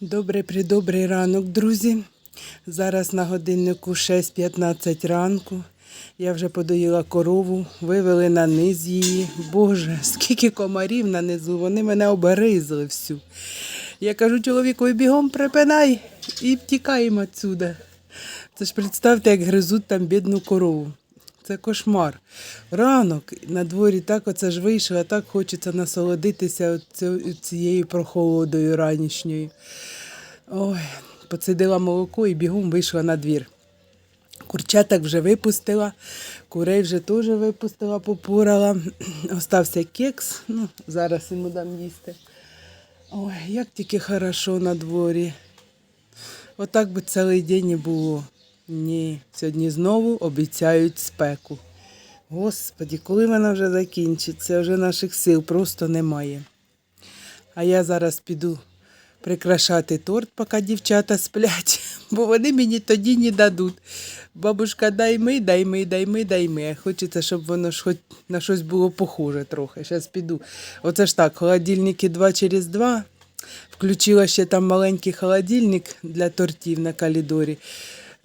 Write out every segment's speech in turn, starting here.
Добрий придобрий ранок, друзі. Зараз на годиннику 6.15 ранку. Я вже подоїла корову, вивели на низ її. Боже, скільки комарів на низу, вони мене оберизли всю. Я кажу чоловікові бігом припинай і втікаємо відсюди. Це ж представте, як гризуть там бідну корову. Це кошмар. Ранок на дворі так оце ж вийшло, так хочеться насолодитися цією прохолодою ранішньою. Ой, поцідила молоко і бігом вийшла на двір. Курчаток вже випустила, курей вже теж випустила, попурала. Остався кекс, ну, зараз йому дам їсти. Ой, як тільки хорошо на дворі. Отак би цілий день і було. Ні, сьогодні знову обіцяють спеку. Господі, коли вона вже закінчиться, вже наших сил просто немає. А я зараз піду прикрашати торт, поки дівчата сплять, бо вони мені тоді не дадуть. Бабушка, дай ми, дай ми, дай ми, дай ми. Хочеться, щоб воно ж хоч на щось було похоже трохи. Зараз піду. Оце ж так, холодильники 2 через 2. Включила ще там маленький холодильник для тортів на коридорі.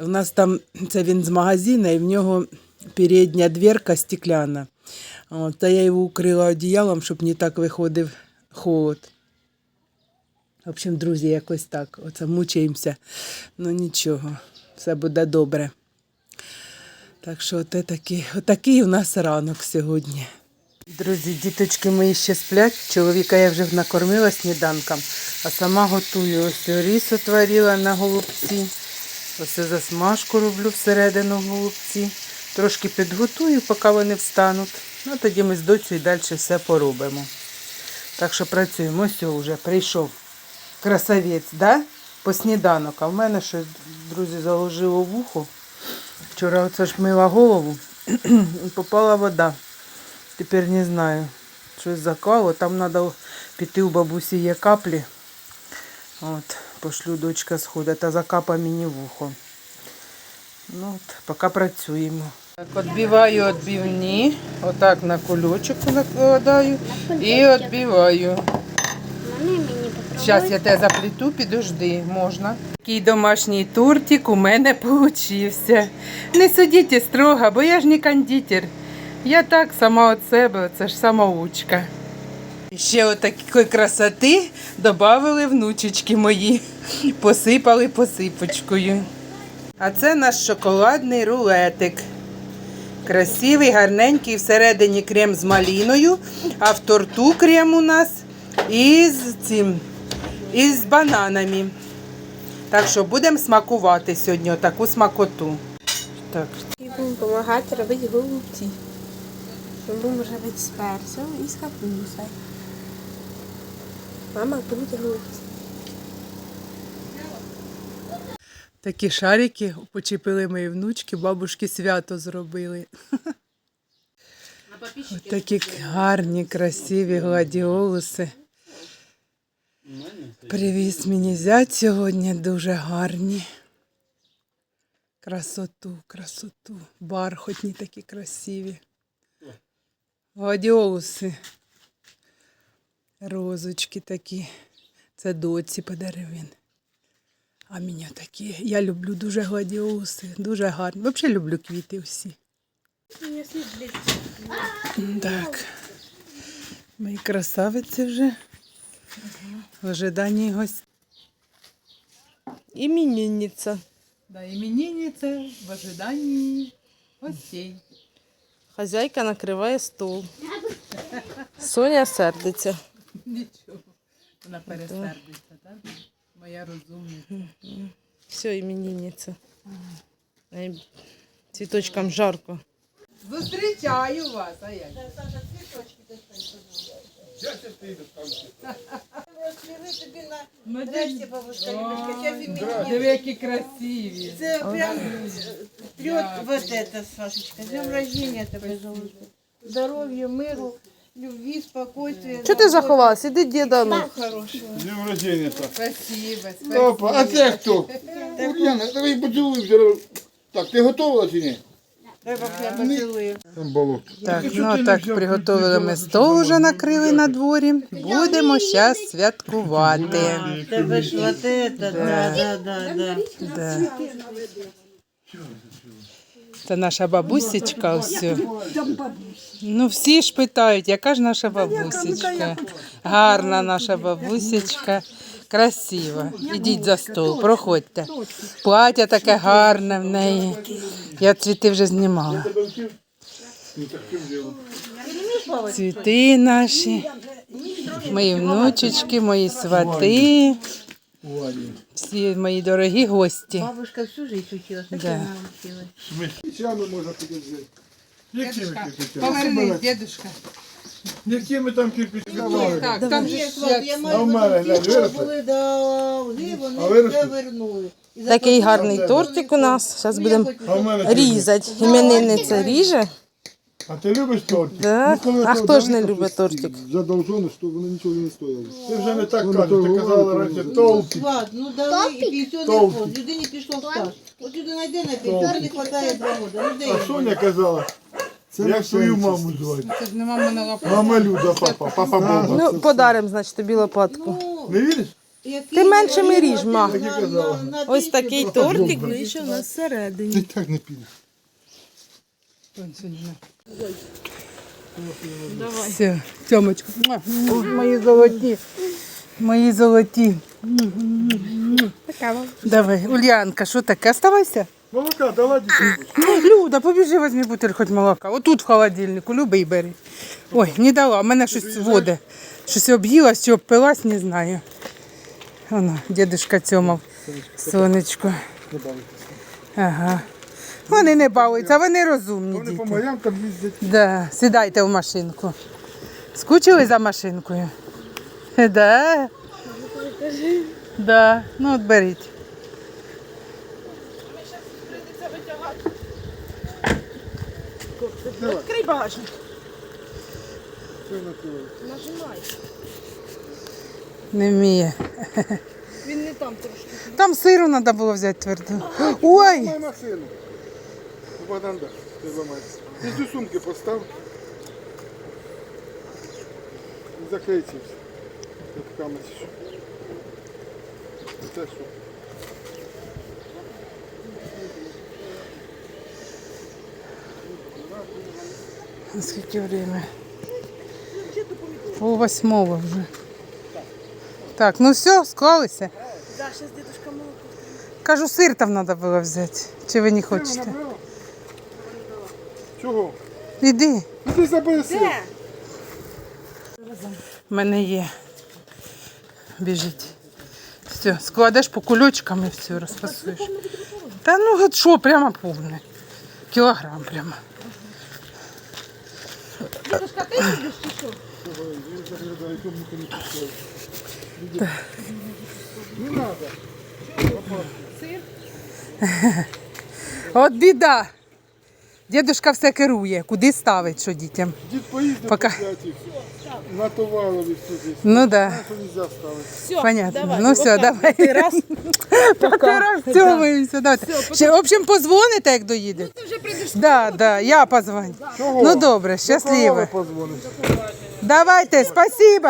У нас там це він з магазину, і в нього передня дверка стекляна. От, та я його укрила одіялом, щоб не так виходив холод. В общем, друзі, якось так. Оце мучаємося. Ну нічого, все буде добре. Так що оте такий, отакий у нас ранок сьогодні. Друзі, діточки мої ще сплять. Чоловіка я вже накормила сніданком, а сама готую. Ось ріс отварила на голубці. Ось засмажку роблю всередину голубці. Трошки підготую, поки вони встануть. Ну, тоді ми з доцею далі все поробимо. Так що працюємо. Ось вже прийшов красавець, да? По сніданок. А в мене щось, друзі, заложило вухо. Вчора оце ж мила голову і попала вода. Тепер не знаю, щось заклало. Там треба піти у бабусі є каплі. От, пошлю дочка сходить, та закапа мені вухо. Ну, от, поки працюємо. Так, відбиваю відбивні, отак на кульочок накладаю і відбиваю. Зараз я тебе заплету, підожди, можна. Такий домашній тортик у мене получився. Не судіть строго, бо я ж не кондитер. Я так сама від себе, це ж самоучка. Ще отакої красоти додали внучечки мої. Посипали посипочкою. А це наш шоколадний рулетик. Красивий, гарненький, всередині крем з маліною, а в торту крем у нас із цим, із бананами. Так що будемо смакувати сьогодні отаку смакоту. Так, І будемо допомагати робити голубці. Будемо робити з перцем і з капустою. Мама буде такі шарики почепили мої внучки, бабушки свято зробили. Такі гарні, красиві гладіолуси. Привіз мені зять сьогодні дуже гарні. Красоту, красоту. Бархотні такі красиві. Гладіолуси. Розочки такі. Це доці подарив він. А мені такі. Я люблю дуже гладіолуси, дуже гарні. Взагалі люблю квіти всі. Так. Мої красавиці вже. В ожиданні гость. Іменинниця. Да, іменинниця в ожиданні гостей. Хазяйка накриває стол. Соня сердиться. Нічого. Вона пересердиться, так? Моя розумниця. Все, іменинниця. Ай, Цвіточкам жарко. Зустрічаю вас, а як? Ну, Здрасте, бабушка Любочка, сейчас Диви, именинник. які красиві. Это прям трет вот это, Сашечка. С днем рождения тебе зовут. Здоровья, миру, Любви, спокойствия. Чого ти заховалась? Іди діда. ну. Хорошего. Днем рождения так. Спасибо, спасибо. Опа, а це хто? Ульяна, давай поцілуй. Так, ти готова чи ні? Треба б я поцілив. Там болото. Так, ну так приготували ми стол вже накрили на дворі. Будемо зараз святкувати. Тебе ж вот это, да, да, да, да. Да. Це наша бабусечка ось. Ну всі ж питають, яка ж наша бабусечка. Гарна наша бабусечка. Красива. Ідіть за стол, проходьте. Плаття таке гарне в неї. Я цвіти вже знімала. Цвіти наші, мої внучечки, мої свати, всі мої дорогі гості. Бабушка всю жизнь училась, так Да. і вона училась. Чану можна. Якими? Повернись, дедушка. Якими там кирпичами? Так, там же ж я А в маю мене, на глянь, ті, що виросли? були довгі, А вони виросли? вже вернули. І Такий заплатили гарний тортик у нас. Зараз Ну, будемо А в мене різати. Іменинниця ріже. А ти любиш тортик? Да. Ну, коли А то хто ж не любить тортик? Задовжено, що воно нічого не стояло. Ти вже не так Ну, кажеш, то ти казала говорю, раніше то- толпі. Влад, ну дали і пенсіонний фонд, людині пішло в стаж. От людина йде на пенсію, не вистачає два роки. Ну де А їй? Соня казала, Це як на свою маму звати? Це ж не мама на лапу. Мама Люда, папа, папа Боба. Ну, подаримо, значить, тобі лопатку. Ну, Не віриш? який Ти меншими на- ріж, ма. на- на- на Ось такий тортик вийшов у нас всередині. Ти так не підеш. Все, Тьомочка. Мої золоті. Мої золоті. Давай, Ульянка, що таке? Оставайся. Молока, дала дітей. Люда, побіжи, візьми бутиль хоч молока. Отут в холодильнику, любий бери. Ой, не дала, мене щось воде. Щось об'їлась чи обпилась, не знаю. Воно, дідушка цьомав. Сонечко. Ага. Вони не балуються, вони розумні Вони по діти. моям там їздять. Да, сідайте в машинку. Скучили за машинкою? Да. Да. Ну от беріть. Відкрий багажник. Не вміє. Він не там трошки. Там сиру треба було взяти твердо. Ой! Богдан, да, ти ламаєшся. Ти сумки постав. І Закрий ці всі. Як камець. Це що? Скільки время? Пол восьмого вже. Так, ну все, склалися. Да, зараз дідушка молоко. Кажу, сир там треба було взяти. Чи ви не хочете? Чого? Іди. Іди забери сир. В мене є. Біжить. Все, складеш по кульочкам і все, розфасуєш. Та ну от що, прямо повне. Кілограм прямо. От біда. Дідушка все керує, куди ставить, що дітям. Дід поїздив Пока. по п'ятій. На товарові здесь. Ну да. Нельзя ставити. Все, Понятно. ну все, давай. раз. Пока розцьомуємося. Давайте. Ще, в общем, позвоните, як доїдете. Ну, ти вже прийдеш. Да, да, я позвоню. Чого? Ну добре, щасливо. Давайте, спасибо.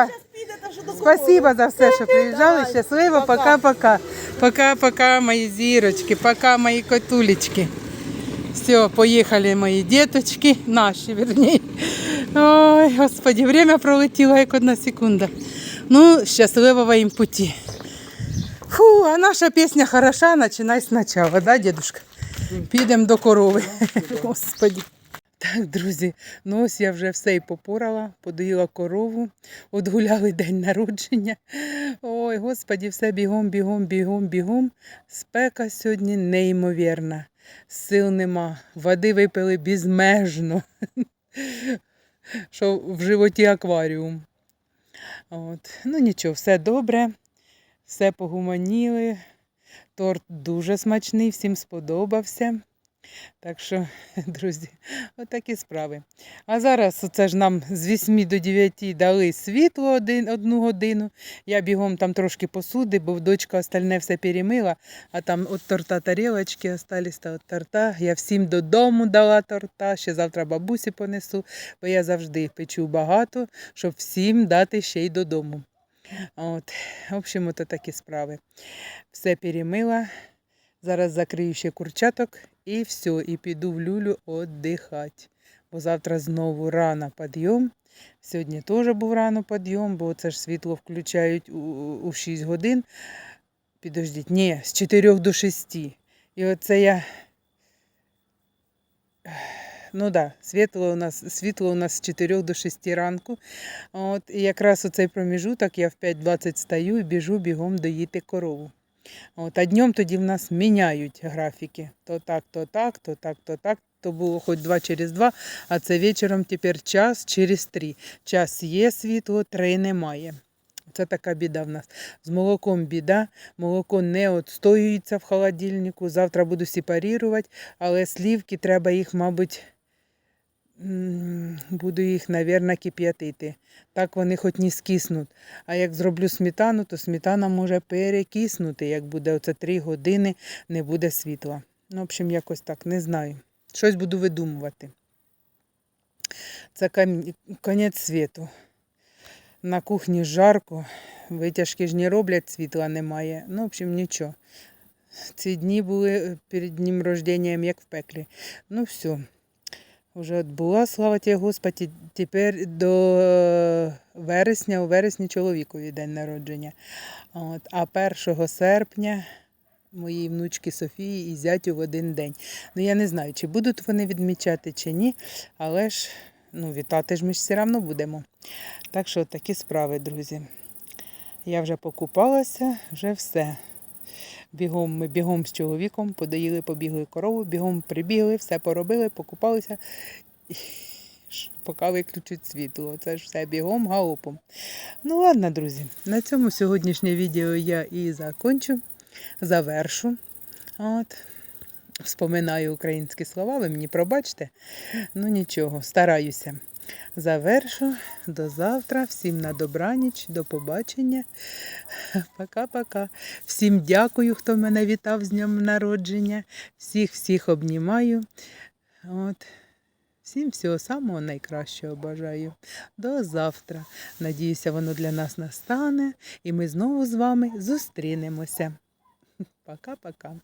Спасибо за все, що приїжджали. Щасливо, пока-пока. Пока-пока, мої зірочки, пока, мої котулечки. Все, поїхали мої діточки, наші, верні. Ой, господи, время пролетіло як одна секунда. Ну, щасливого їм путі. Фу, а наша пісня хороша, починай спочатку, да, дедушка? Підемо до корови. Господи. Так, друзі, ну ось я вже все і попорала, подоїла корову, отгуляли день народження. Ой, господі, все бігом, бігом, бігом, бігом. Спека сьогодні неймовірна. Сил нема. Води випили безмежно. Що в животі акваріум. От. Ну нічого, все добре, все погуманіли. Торт дуже смачний, всім сподобався. Так що, друзі, отакі справи. А зараз оце ж нам з 8 до 9 дали світло один, одну годину. Я бігом там трошки посуди, бо дочка остальне все перемила, а там от торта тарілочки остались та от торта. Я всім додому дала торта, ще завтра бабусі понесу, бо я завжди печу багато, щоб всім дати ще й додому. От, в общем, ото такі справи. Все перемила. Зараз закрию ще курчаток і все, і піду в люлю віддихати. Бо завтра знову рано підйом. Сьогодні теж був рано підйом, бо це ж світло включають у, у 6 годин. Підождіть, ні, з 4 до 6. І оце я. Ну да, світло у нас, світло у нас з 4 до 6 ранку. От, і якраз у цей проміжуток я в 5.20 стаю і біжу бігом доїти корову. От, а днем тоді в нас міняють графіки. То так, то так, то так, то так. То було хоч два через два, а це вечором тепер час через три. Час є світло, три немає. Це така біда в нас. З молоком біда. Молоко не відстоюється в холодильнику. Завтра буду сепарувати, але слівки треба їх, мабуть, буду їх, мабуть, кип'ятити. Так вони хоч не скиснуть. А як зроблю сметану, то сметана може перекиснути, як буде оце три години, не буде світла. Ну, в общем, якось так, не знаю. Щось буду видумувати. Це кам- кінець світу. На кухні жарко, витяжки ж не роблять, світла немає. Ну, в общем, нічого. Ці дні були перед днем рождення, як в пеклі. Ну, все. Вже відбула, слава тебе, Господі. Тепер до е, вересня, у вересні чоловікові день народження. От, а 1 серпня моїй внучки Софії і зятю в один день. Ну, я не знаю, чи будуть вони відмічати, чи ні, але ж ну, вітати ж ми ж все одно будемо. Так що такі справи, друзі. Я вже покупалася, вже все. Бігом ми бігом з чоловіком подоїли, побігли корову, бігом прибігли, все поробили, покупалися, поки виключать світло. Це ж все бігом, галопом. Ну ладно, друзі, на цьому сьогоднішнє відео я і закончу, завершу. От. Вспоминаю українські слова, ви мені пробачте. Ну нічого, стараюся. Завершу. До завтра. Всім на добраніч, до побачення. Пока-пока. Всім дякую, хто мене вітав з днем народження. Всіх всіх обнімаю. От. Всім всього самого найкращого бажаю. До завтра. Надіюся, воно для нас настане, і ми знову з вами зустрінемося. Пока-пока.